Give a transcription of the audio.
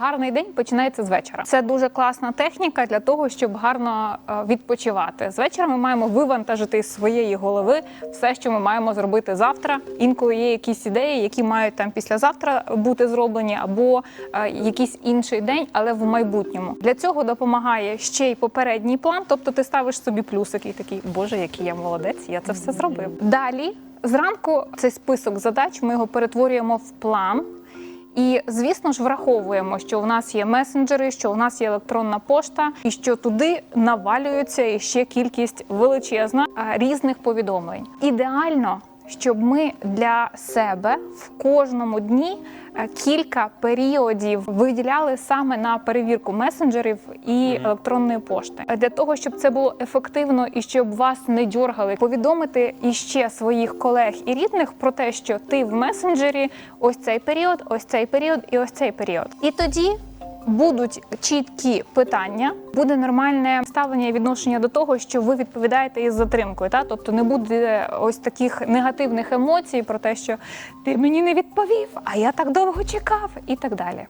гарний день починається з вечора. Це дуже класна техніка для того, щоб гарно е, відпочивати. З вечора ми маємо вивантажити з своєї голови все, що ми маємо зробити завтра. Інколи є якісь ідеї, які мають там післязавтра бути зроблені, або е, якийсь інший день, але в майбутньому. Для цього допомагає ще й попередній план. Тобто ти ставиш собі плюсик і такий, боже, який я молодець, я це все зробив. Далі зранку цей список задач ми його перетворюємо в план. І звісно ж враховуємо, що у нас є месенджери, що у нас є електронна пошта, і що туди навалюється ще кількість величезна різних повідомлень. Ідеально, щоб ми для себе в кожному дні е, кілька періодів виділяли саме на перевірку месенджерів і електронної пошти для того, щоб це було ефективно і щоб вас не дьоргали, повідомити іще своїх колег і рідних про те, що ти в месенджері ось цей період, ось цей період і ось цей період. І тоді. Будуть чіткі питання, буде нормальне ставлення і відношення до того, що ви відповідаєте із затримкою. Та тобто не буде ось таких негативних емоцій про те, що ти мені не відповів, а я так довго чекав, і так далі.